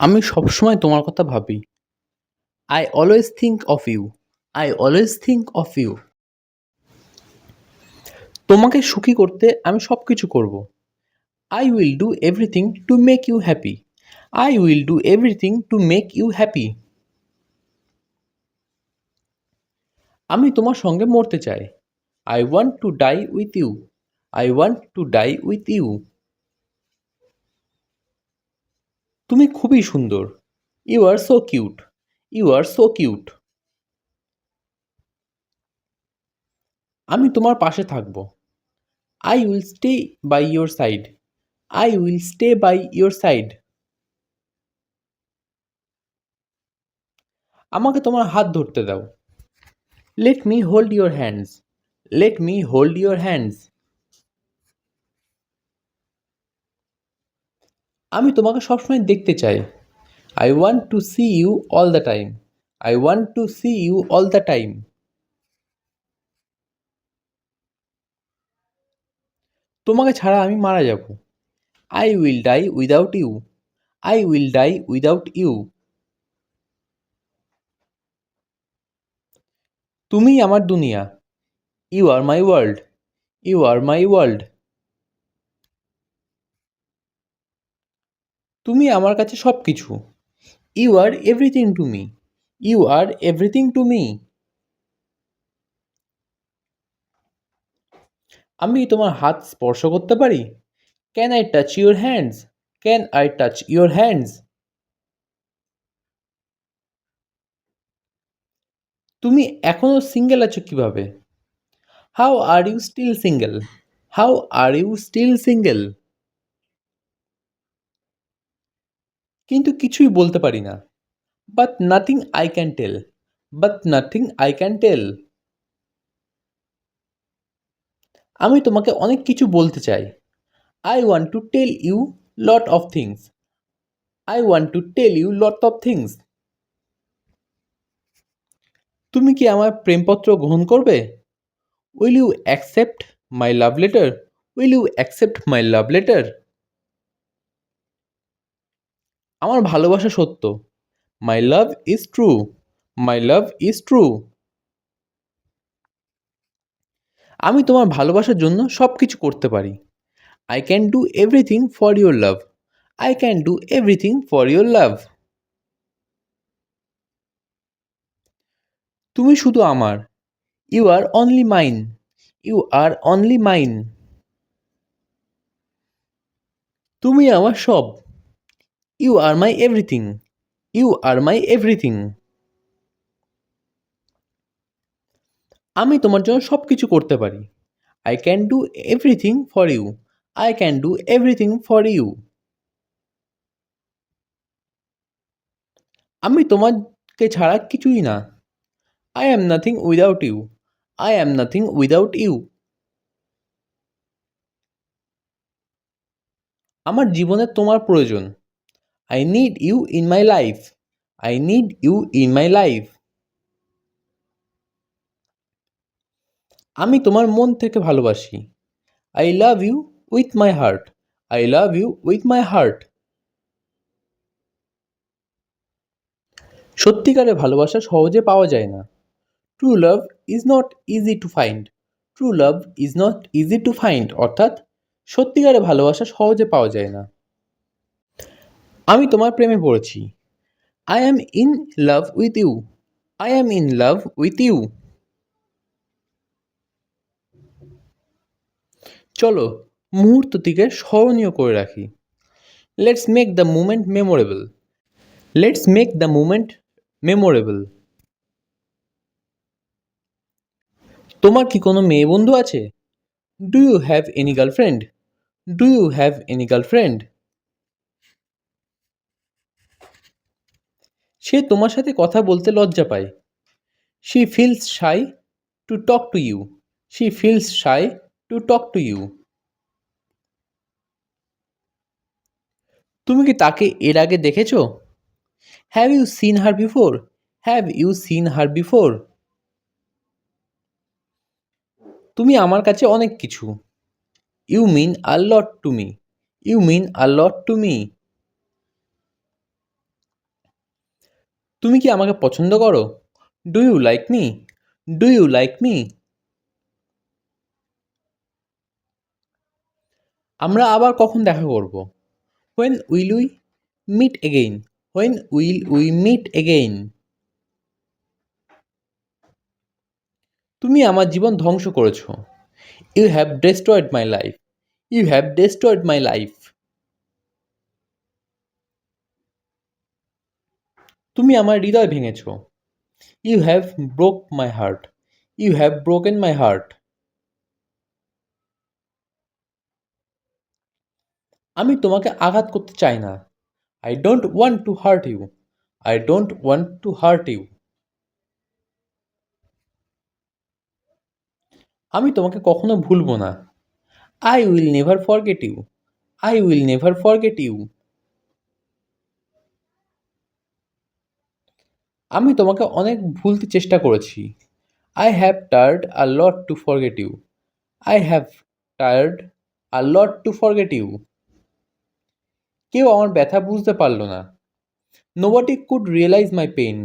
আমি সবসময় তোমার কথা ভাবি। I always think of you I always think of you তোমাকে সুখী করতে আমি সব কিছু করব। I will do everything to make you happy I will do everything to make you happy আমি তোমার সঙ্গে মরতে চাই। I want to die with you I want to die with you তুমি খুবই সুন্দর। You are so cute you are so cute আমি তোমার পাশে থাকব। I will stay by your side I will stay by your side আমাকে তোমার হাত ধরতে দাও। Let me hold your hands let me hold your hands আমি তোমাকে সবসময় দেখতে চাই। I want to see you all the time I want to see you all the time তোমাকে ছাড়া আমি মারা যাব। I will die without you I will die without you তুমি আমার দুনিয়া। You are my world you are my world তুমি আমার কাছে সব কিছু you are everything to me you are everything to me আমি তোমার হাত স্পর্শ করতে পারি? Can I touch your hands can I touch your hands তুমি এখনও সিঙ্গেল আছো কীভাবে? How are you still single how are you still single কিন্তু কিছুই বলতে পারি না। But nothing I can tell but nothing I can tell আমি তোমাকে অনেক কিছু বলতে চাই। I want to tell you lot of things I want to tell you lot of things তুমি কি আমার প্রেমপত্র গ্রহণ করবে? Will you accept my love letter will you accept my love letter আমার ভালোবাসা সত্য। My love is true my love is true আমি তোমার ভালোবাসার জন্য সব কিছু করতে পারি। I can do everything for your love I can do everything for your love তুমি শুধু আমার। You are only mine you are only mine তুমি আমার সব। You are my everything you are my everything আমি তোমার জন্য সব কিছু করতে পারি। I can do everything for you I can do everything for you আমি তোমাকে ছাড়া কিছুই না। I am nothing without you I am nothing without you আমার জীবনে তোমার প্রয়োজন। I need you in my life I need you in my life আমি তোমার মন থেকে ভালোবাসি। I love you with my heart I love you with my heart সত্যিকারের ভালোবাসা সহজে পাওয়া যায় না। True love is not easy to find true love is not easy to find অর্থাৎ সত্যিকারের ভালোবাসা সহজে পাওয়া যায় না। আমি তোমার প্রেমে পড়েছি। I am in love with you I am in love with you চলো মুহূর্তটিকে স্মরণীয় করে রাখি। Let's make the moment memorable let's make the moment memorable তোমার কি কোনো মেয়ে বন্ধু আছে? Do you have any girlfriend do you have any girlfriend সে তোমার সাথে কথা বলতে লজ্জা পায়। She feels shy to talk to you she feels shy to talk to you তুমি কি তাকে এর আগে দেখেছ? Have you seen her before have you seen her before তুমি আমার কাছে অনেক কিছু। You mean a lot to me you mean a lot to me তুমি কি আমাকে পছন্দ করো? Do you like me do you like me আমরা আবার কখন দেখা করব? When will we meet again when will we meet again তুমি আমার জীবন ধ্বংস করেছ। You have destroyed my life you have destroyed my life তুমি আমার হৃদয় ভেঙেছ। You have broke my heart you have broken my heart আমি তোমাকে আঘাত করতে চাই না। I don't want to hurt you I don't want to hurt you আমি তোমাকে কখনো ভুলবো না। I will never forget you I will never forget you আমি তোমাকে অনেক ভুলতে চেষ্টা করেছি। I have tired a lot to forget you I have tired a lot to forget you কেউ আমার ব্যথা বুঝতে পারল না। Nobody could realise my pain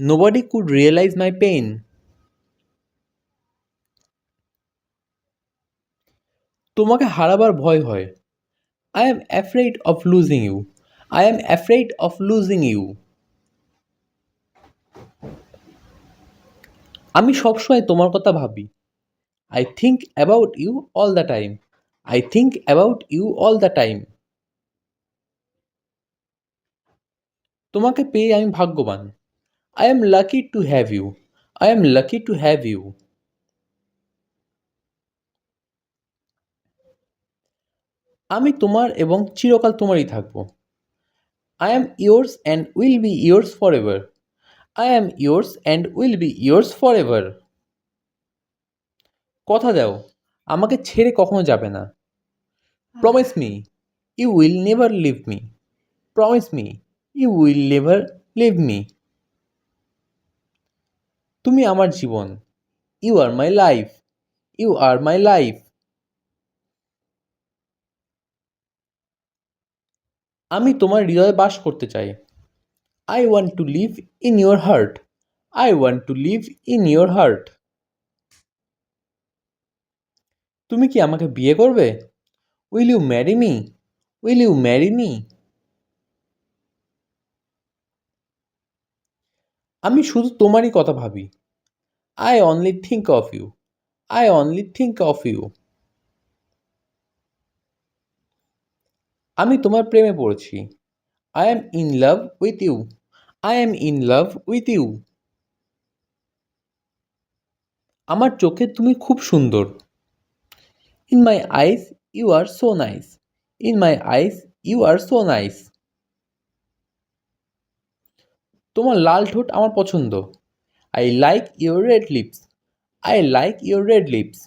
nobody could realise my pain তোমাকে হারাবার ভয় হয়। I am afraid of losing you I am afraid of losing you আমি সবসময় তোমার কথা ভাবি। I think about you all the time I think about you all the time তোমাকে পেয়ে আমি ভাগ্যবান। I am lucky to have you I am lucky to have you আমি তোমার এবং চিরকাল তোমারই থাকব। I am yours and will be yours for ever I am yours and will be yours for ever কথা দাও, আমাকে ছেড়ে কখনো যাবে না। Promise me you will never leave me promise me you will never leave me তুমি আমার জীবন। You are my life you are my life আমি তোমার হৃদয়ে বাস করতে চাই। I want to live in your heart I want to live in your heart তুমি কি আমাকে বিয়ে করবে? Will you marry me will you marry me আমি শুধু তোমারই কথা ভাবি। I only think of you I only think of you আমি তোমার প্রেমে পড়েছি। I am in love with you I am in love with you আমার চোখে তুমি খুব সুন্দর। In my eyes you are so nice in my eyes you are so nice তোমার লাল ঠোঁট আমার পছন্দ। I like your red lips I like your red lips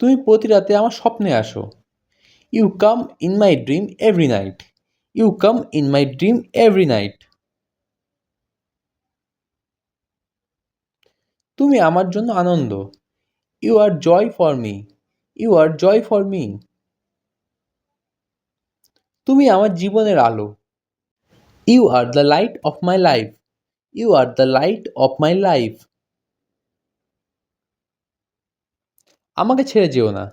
তুমি প্রতি রাতে আমার স্বপ্নে আসো। You come in my dream every night you come in my dream every night তুমি আমার জন্য আনন্দ। You are joy for me you are joy for me তুমি আমার জীবনের আলো। You are the light of my life you are the light of my life আমাকে ছেড়ে যেও না।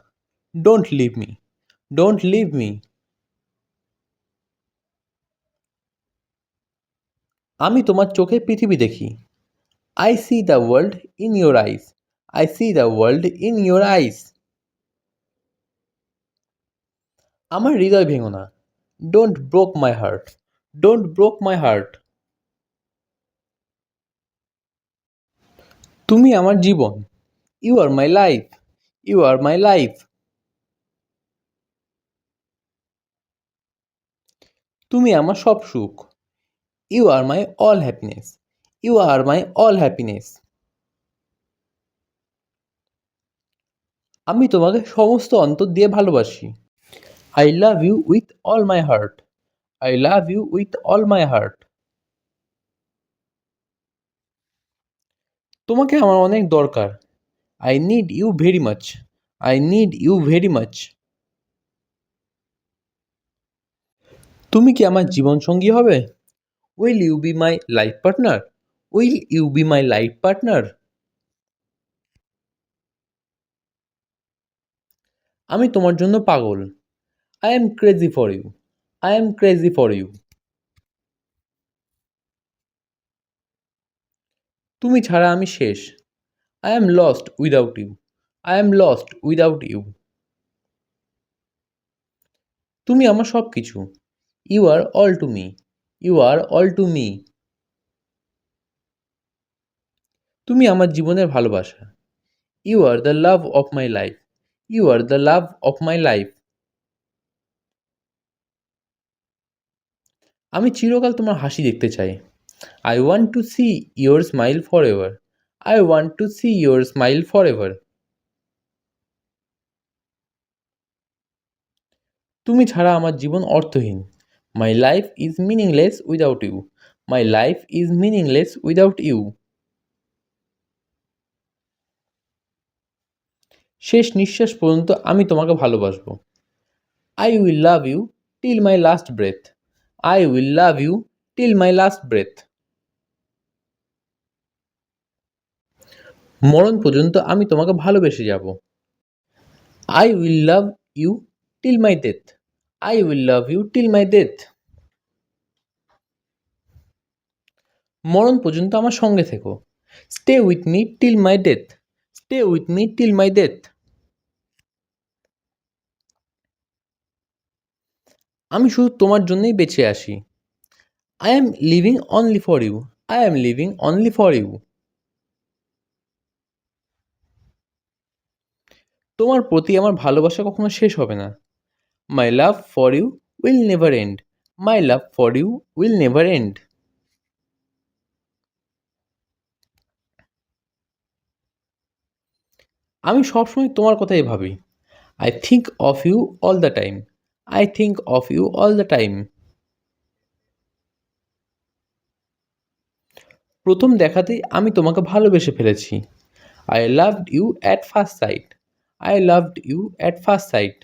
Don't leave me don't leave me আমি তোমার চোখে পৃথিবী দেখি। I see the world in your eyes I see the world in your eyes আমার হৃদয় ভেঙো না। Don't broke my heart don't broke my heart তুমি আমার জীবন। You are my life you are my life তুমি আমার সব সুখ। You are my all happiness you are my all happiness আমি তোমাকে সমস্ত অন্তর দিয়ে ভালোবাসি। I love you with all my heart I love you with all my heart তোমাকে আমার অনেক দরকার। I need you very much I need you very much তুমি কি আমার জীবনসঙ্গী হবে? Will you be my life partner will you be my life partner আমি তোমার জন্য পাগল। I am crazy for you I am crazy for you তুমি ছাড়া আমি শেষ। I am lost without you I am lost without you তুমি আমার সব কিছু you are all to me you are all to me তুমি আমার জীবনের ভালোবাসা। You are the love of my life you are the love of my life আমি চিরকাল তোমার হাসি দেখতে চাই। I want to see your smile for ever I want to see your smile for ever তুমি ছাড়া আমার জীবন অর্থহীন। My life is meaningless without you my life is meaningless without you শেষ নিঃশ্বাস পর্যন্ত আমি তোমাকে ভালোবাসবো। I will love you till my last breath I will love you till my last breath মরণ পর্যন্ত আমি তোমাকে ভালোবেসে যাব। I will love you till my death I will love you till my death মরণ পর্যন্ত আমার সঙ্গে থেকো। Stay with me till my death stay with me till my death আমি শুধু তোমার জন্যই বেঁচে আসি। I am living only for you I am living only for you তোমার প্রতি আমার ভালোবাসা কখনো শেষ হবে না। My love for you will never end my love for you will never end আমি সবসময় তোমার কথাই ভাবি। I think of you all the time I think of you all the time প্রথম দেখাতেই আমি তোমাকে ভালোবেসে ফেলেছি। I loved you at first sight I loved you at first sight